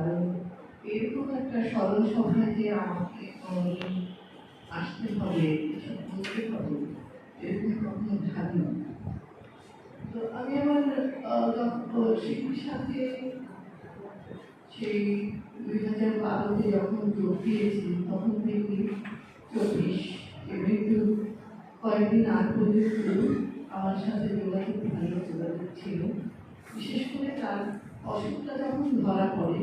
কারণ এরকম একটা সরল সভায় যে আমাকে আসতে হবে, এসব বলতে হবে, এরকম কখনো ভাবিনি তো আমি আমার শিল্পীর সাথে সেই দুই হাজার বারোতে যখন যোগ দিয়েছি, তখন থেকে চব্বিশ একটু কয়েকদিন আগ পর্যন্ত আমার সাথে যোগাযোগ ভালো যোগাযোগ ছিল। বিশেষ করে তার অসুখটা যখন ধরা পড়ে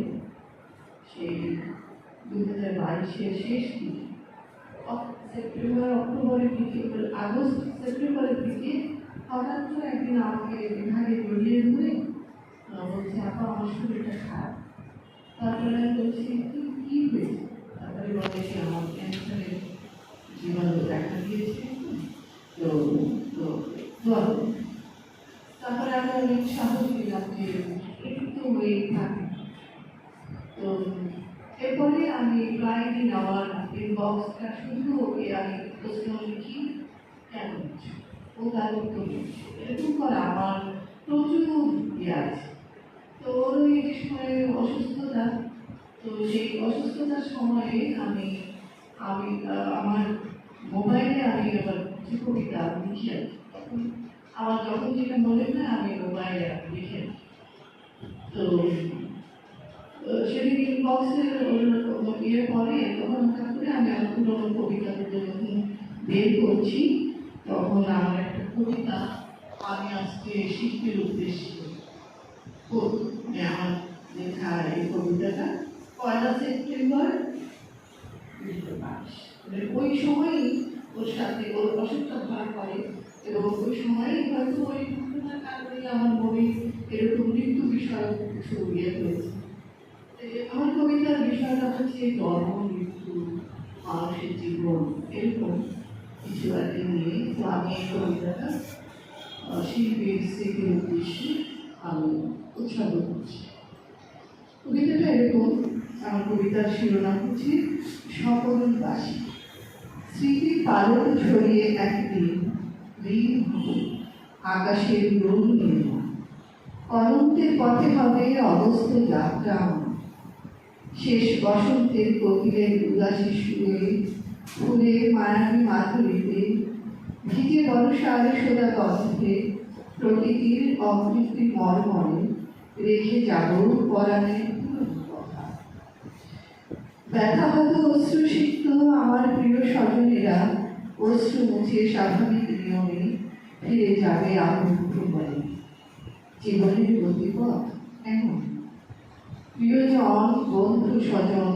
সেই দুই হাজার বাইশের শেষ দিকে অক- সেপ্টেম্বর অক্টোবরের দিকে আগস্ট সেপ্টেম্বরের দিকে হঠাৎ করে একদিন আমাকে বিভাগে জড়িয়ে ধরে আহ, বলছে আপা আমার শরীরটা খারাপ তারপরে আমি বলছি "কি কি হয়েছে তারপরে বলে যে আমার ক্যান্সারের জীবাণু দেখা দিয়েছে তো তো দোয়া করুন। তারপরে আমি অনেক সাহস দিলাম যে একটু ওয়েট থাকে তো এরপরে আমি প্রায় দিন আমার ইনবক্সটা শুধু ওকে আমি প্রশ্ন লিখি? ও তার উত্তর এরকম করে আমার প্রচুর ইয়ে আছে তো ওর ওই সময় অসুস্থতা তো সেই অসুস্থতার সময়ে আমি আমি আমার মোবাইলে আমি আবার কিছু কবিতা লিখি তখন আমার যখন যেটা মনে হয় আমি মোবাইলে লিখে তো সেদিন ইনবক্সের ইয়ে পরে, তখন করে আমি আমার পুরোনো কবিতাগুলো যখন বের করছি, তখন আমার একটা কবিতা আমি আজকে শিল্পীর উদ্দেশ্যে মানে আমার লেখা এই কবিতাটা পয়লা সেপ্টেম্বর দুশো বাইশ। মানে ওই সময়ই ওর সাথে ওর অসুখটা ধরা পড়ে এবং ওই সময়ই হয়তো ওই ঘটনার কারণে আমার মনে এরকম মৃত্যু বিষয়ক কিছু ইয়ে হয়েছে। আমার কবিতার বিষয়টা হচ্ছে মৃত্যু মানুষের জীবন এরকম কিছু আর নিয়ে তো আমি এই কবিতাটা শিল্পীর স্মৃতির উদ্দেশ্যে আমি উৎসাহ করছি কবিতাটা এরকম আমার কবিতার শিরোনাম হচ্ছে সকলবাসী স্মৃতি পালন ছড়িয়ে একদিন দিন হবে আকাশের রোগ নির্মাণ অনন্তের পথে হবে অবস্থ যাত্রা আমার। শেষ বসন্তের কোকিলের উদাসী সুরে ফুলের মায়াবী মাধুরীতে, ভিজে বর্ষার সোদা গন্ধে প্রকৃতির অকৃতি মর্মরে রেখে যাব কথা। ব্যথা হতো অশ্রুসিক্ত আমার প্রিয় স্বজনেরা, অশ্রু মুছে স্বাভাবিক নিয়মে ফিরে যাবে কুটুম্বারে। জীবনের গতিপথ এমন প্রিয়জন বন্ধু স্বজন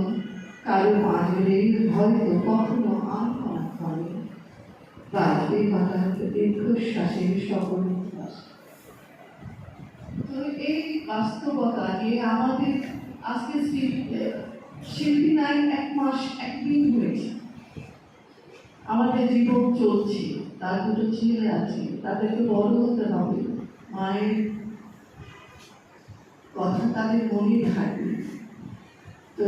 কারও মাঝরে হয়তো কখনো আর করা বাঁচবে হঠাৎ দীর্ঘশ্বাসের সকল এই বাস্তবতা যে আমাদের আজকে শিল্পী নাই, এক মাস একদিন হয়েছে। আমাদের জীবন চলছে, তার দুটো ছেলে আছে, তাদেরকে বড় হতে হবে, মায়ের কথা তাদের মনে থাকবে তো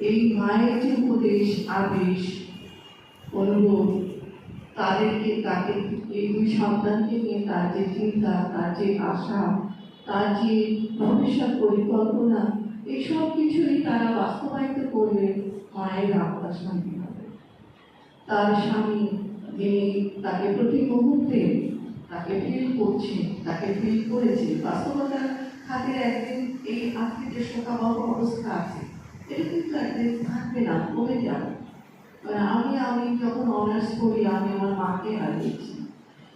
এই মায়ের যে উপদেশ, আদেশ, অনুরোধ, তাদেরকে তাকে এই দুই সন্তানকে নিয়ে তার যে চিন্তা, তার যে আশা, তার যে ভবিষ্যৎ পরিকল্পনা এই সব কিছুই তারা বাস্তবায়িত করলে মায়ের আত্মা শান্তি হবে তার স্বামী যিনি তাকে প্রতি মুহূর্তে তাকে ফিল করছে, তাকে ফিল করেছে বাস্তবতার খাতিরে একদিন এই আজকে যে শোকাবহ অবস্থা আছে। এটা কিন্তু একদিন থাকবে না, কমে যাবে। মানে আমি আমি যখন অনার্স করি আমি আমার মাকে হারিয়েছি।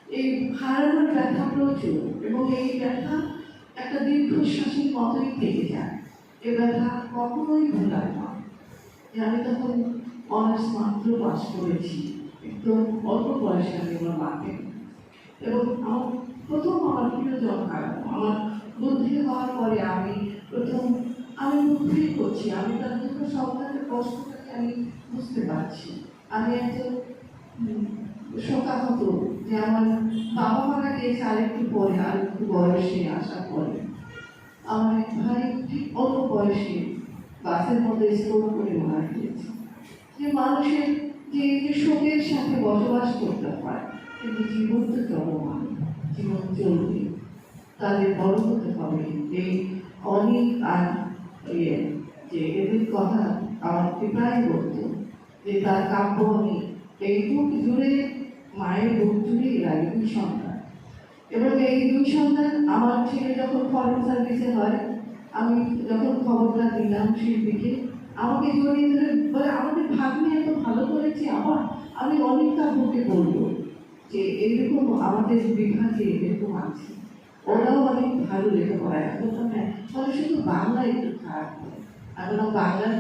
এই হারানোর ব্যথা প্রচুর এবং এই ব্যথা একটা দীর্ঘশ্বাসের মতোই থেকে যায়। এ ব্যথা কখনোই ভোলার না। যে আমি তখন অনার্স মাত্র পাস করেছি, একদম অল্প বয়সে আমি আমার মাকে। এবং আমার প্রথম আমার প্রিয়জন আমার বুদ্ধি হওয়ার পরে আমি প্রথম আমি বুদ্ধি করছি। আমি তার দুঃখ সন্তানের কষ্টটাকে আমি বুঝতে পারছি। আমি একজন শোকাহত, যে আমার বাবা মারা গিয়েছে আরেকটু পরে, আর একটু বয়সে আসার পরে। আমার এক ভাই ঠিক অল্প বয়সে বাসের মধ্যে স্কোর করে মারা গিয়েছে। যে মানুষের যে যে শোকের সাথে বসবাস করতে পারে কিন্তু জীবন তো চলমান, জীবন চলবে। তাদের বড় হতে হবে এই অনেক আর ইয়ে যে এদের কথা আমাকে প্রায় বলতো, যে তার কাব্য আমি এই বুক জুড়ে মায়ের বুক জুড়ে লাগে দুই সন্তান। এবং এই দুই সন্তান, আমার ছেলে যখন ফরেন সার্ভিসে হয়, আমি যখন খবরটা দিলাম শিল্পীকে আমাকে জড়িয়ে ধরে বলে, আমাদের ভাগ্নে এত ভালো করেছে, আবার আমি অনেক কাব্যকে বলব যে এইরকম আমাদের বিভাগে এরকম আছে। অনেক ভালো লেখাপড়া এখন তো হ্যাঁ ফলে শুধু বাংলা একটু খারাপ হয়। এখন বাংলার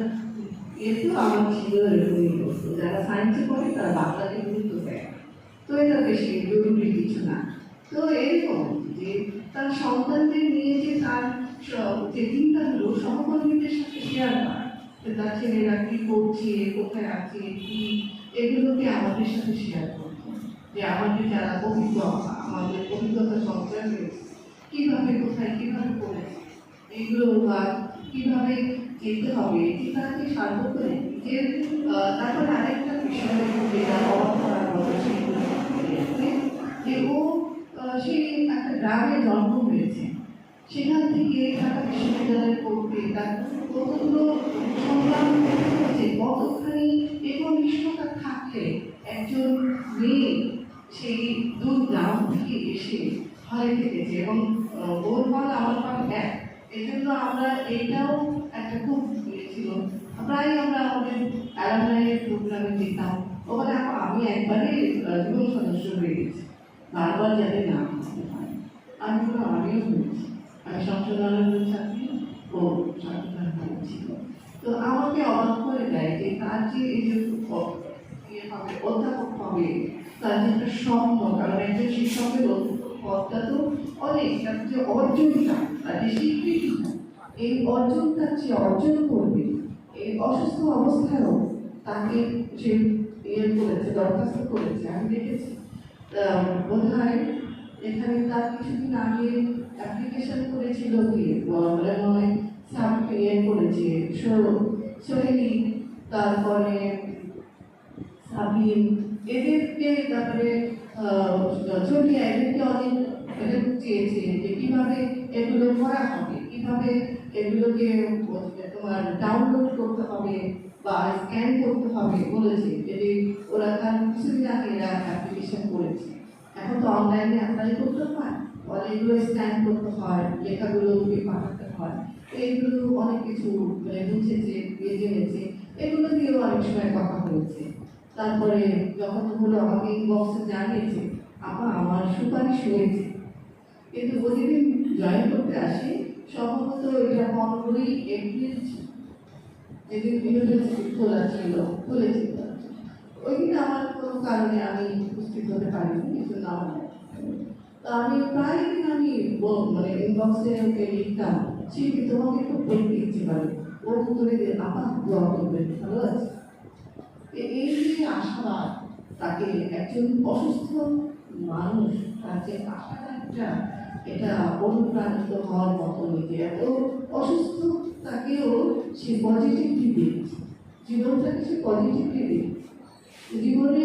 একটু আমার ছিল এরকমই করতো। যারা সায়েন্সে পড়ে, তারা বাংলাকে গুরুত্ব দেয়। তো এটা বেশি জরুরি কিছু না। তো এরকম যে তার সন্তানদের নিয়ে যে তার যে চিন্তাগুলো সহকর্মীদের সাথে শেয়ার করা তার ছেলেরা কী করছে, কোথায় আছে, কি, এগুলোকে আমাদের সাথে শেয়ার করতো। যে আমাদের যারা অভিজ্ঞ আমাদের অভিজ্ঞতা সঞ্চয় হয়েছে কীভাবে কোথায় কীভাবে করেছে এগুলো বা কীভাবে যেতে হবে এটি তাকে করে আহ, তারপরে আরেকটা বিষয় যেটা অবাক করার মতো যে ও সে একটা গ্রামে জন্ম হয়েছে। সেখান থেকে ঢাকা বিশ্ববিদ্যালয়ে পড়তে তার কতগুলো সংগ্রাম হয়েছে কতখানি একনিষ্ঠতা থাকলে একজন মেয়ে সেই দূর গ্রাম থেকে এসে হলে থেকেছে এবং ওর ফল আমার ফল এক এই জন্য আমরা এইটাও একটা খুব ইয়ে ছিল। প্রায় আমরা আমাদের অ্যালামনাইয়ের প্রোগ্রামে যেতাম। ওখানে আমি একবারে যুব সদস্য হয়ে গেছি। বারবার যাতে না আমি বললাম আমিও হয়েছি আমি সংশোধনের ছাত্রী ও সংশোধন ছিল। তো আমাকে অবাক করে দেয় যে তার যে এই যে ইয়ে অধ্যাপক হবে, তার যে একটা স্বপ্ন, কারণ একজন পদটা তো অনেক তার যে অর্জনটা তার যে স্বীকৃতিটা এই অর্জনটা যে অর্জন করবে। এই অসুস্থ অবস্থায়ও তাকে সে ইয়ে করেছে, দরখাস্ত করেছে। আমি দেখেছি। বোধ হয় এখানে তার কিছুদিন আগে অ্যাপ্লিকেশন করেছিল কি, বলে নয় সাব ইয়ে করেছে সোহেলি, তারপরে সাবিন, এদেরকে তারপরে ছড়িয়া এদেরকে অনেক হেল্প চেয়েছে যে কীভাবে এগুলো করা হবে, কীভাবে এগুলোকে তোমার ডাউনলোড করতে হবে বা স্ক্যান করতে হবে বলেছে যদি ওরা তার কিছুদিন আগে এরা অ্যাপ্লিকেশন করেছে। এখন তো অনলাইনে অ্যাপ্লাই করতে হয় এগুলো স্ক্যান করতে হয় লেখাগুলোকে পাঠাতে হয়। এইগুলো অনেক কিছু মানে বুঝেছে জেনেছে এগুলো দিয়েও অনেক সময় কথা হয়েছে। তারপরে যখন হলো আমাকে ইনবক্সে জানিয়েছে, আপা, আমার সুপারিশ হয়েছে। কিন্তু প্রতিদিন জয়েন করতে আসি, সম্ভবত এটা পনেরোই এপ্রিল। যেদিন ইউনিভার্সিটি খোলা ছিল খুলেছিল ওই দিন আমার কোনো কারণে আমি উপস্থিত হতে পারিনি কিছু না তো আমি প্রায় দিন আমি মানে ইনবক্সে ওকে লিখতাম শিল্পী তোমাকে একটু বলতে ইচ্ছে করে ও দিয়ে আপা, দোয়া করবেন। ভালো আছে? এই যে আশাবাদ তাকে একজন অসুস্থ মানুষ তার যে আশাটা একটা এটা অনুপ্রাণিত হওয়ার মতো নিজে এত অসুস্থ তাকেও সে পজিটিভলি দেখছে। জীবনটাকে সে পজিটিভলি দেখছে। জীবনে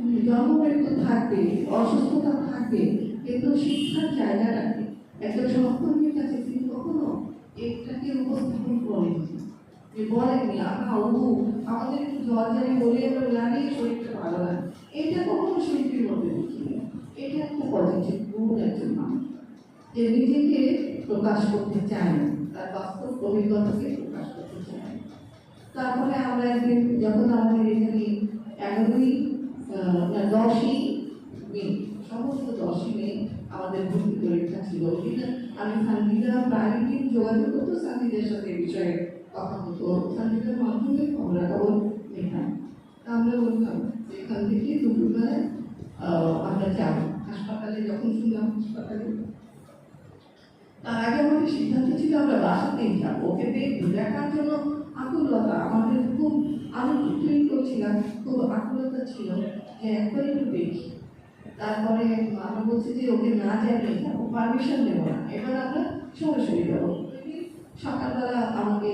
উম, জন্ম থাকবে অসুস্থতা থাকবে কিন্তু শিক্ষার জায়গা রাখবে। একজন সহকর্মীর কাছে তিনি কখনো এটাকে উপস্থাপন করেনি যে বলেননি আমাদের একটু জ্বর জানি বলে জানি, শরীরটা ভালো লাগে এটা কখনো শরীরের মধ্যে দেখিনি। এটা একটা পজিটিভ গুণ একজন মানুষ। যে নিজেকে প্রকাশ করতে চায় না, তার বাস্তব অভিজ্ঞতাকে প্রকাশ করতে চায় তারপরে আমরা একদিন, যখন আমাদের এখানে এগারোই দশই মে, সমস্ত দশই মে আমাদের ভর্তি পরীক্ষা ছিল। আমি সান্দিদা প্রায় দিন যোগাযোগ করতো সান্দিদের সাথে বিষয়ে কথা হতো সান্দিদার মাধ্যমে খবরাখবর লেখান তা আমরা বলতাম যে এখান থেকে দুপুরবেলায় আমরা যাব। হাসপাতালে যখন শুনলাম হাসপাতালে। তার আগে আমাদের সিদ্ধান্ত ছিল আমরা বাসাতেই যাব। ওকে দেখার জন্য আকুলতা, আমাদের খুব আমি ফিল করছিলাম। খুব আকুলতা ছিল। যে একবার একটু দেখি। তারপরে আমরা বলছি যে ওকে না যাব পারমিশন দেবো না। এবার আমরা সরাসরি যাব। সকালবেলা আমাকে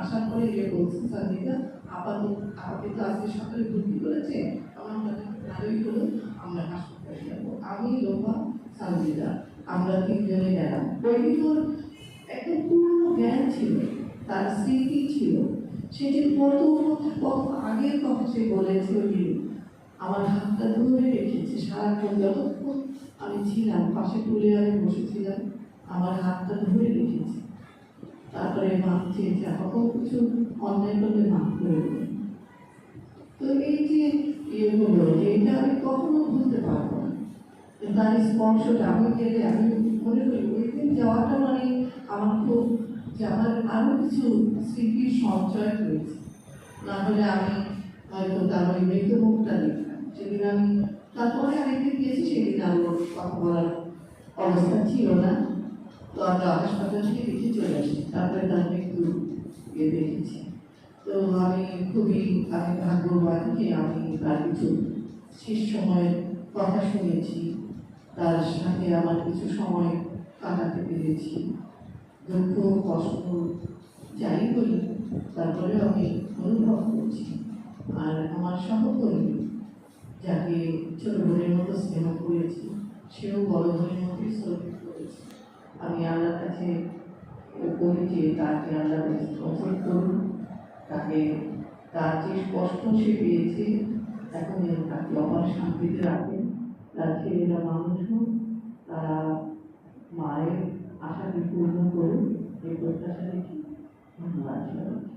আসার পরে গিয়ে বলছে সঞ্জিতা আপাতত আপাতত তো আজকে সকালে ভর্তি করেছে, আমার ভালোই হলো, আমরা হাসপাতালে যাব আমি লোভা সঞ্জিতা আমরা তিনজনে গেলাম। ওর একদম পুরনো জ্ঞান ছিল, তার স্মৃতি ছিল। সে যে কত কত আগের কথা সে বলেছে ওই আমার হাতটা ধরে রেখেছে সারাক্ষণ যতক্ষণ আমি ছিলাম, পাশে তুলে আমি বসেছিলাম, আমার হাতটা ধরে রেখেছে। তারপরে ভাবছে যে কত কিছু অন্যায় করলে মাফ করে তো এই যে ইয়েগুলো যে এটা আমি কখনো ভুলতে পারব না। তার স্পর্শটা আমি গেলে আমি মনে করি ওই দিন যাওয়াটা মানে আমার খুব যে আমার আরও কিছু স্মৃতির সঞ্চয় হয়েছে। না হলে আমি হয়তো তার ওই মৃত মুখটা দেখতাম। সেদিন আমি তারপরে আরেকদিন গিয়েছি সেদিন আর ওর কথা বলার অবস্থা ছিল না। তো আমরা হাসপাতাল থেকে দেখে চলে আসি। তারপরে তার একটু ইয়ে দেখেছি। তো আমি খুবই, আমি ভাগ্যবান যে আমি তার কিছু শেষ সময়ের কথা শুনেছি। তার সাথে আমার কিছু সময় কাটাতে পেরেছি। দুঃখ, কষ্ট, যাই করি তারপরে আমি অনুভব করছি। আর আমার সহকর্মী যাকে ছোট বোনের মতো স্নেহ করেছি, সেও বড় বোনের মতোই করেছে। আমি আল্লাহর কাছে বলি যে, তাকে আল্লাহ সফল করুন তাকে তার যে কষ্ট সে পেয়েছে, এখন যেন তাকে অপার শান্তিতে রাখেন তার ছেলেরা মানুষ হোক, তারা মায়ের আশাকে পূর্ণ করুন এই প্রত্যাশা রেখে ধন্যবাদ সবাইকে।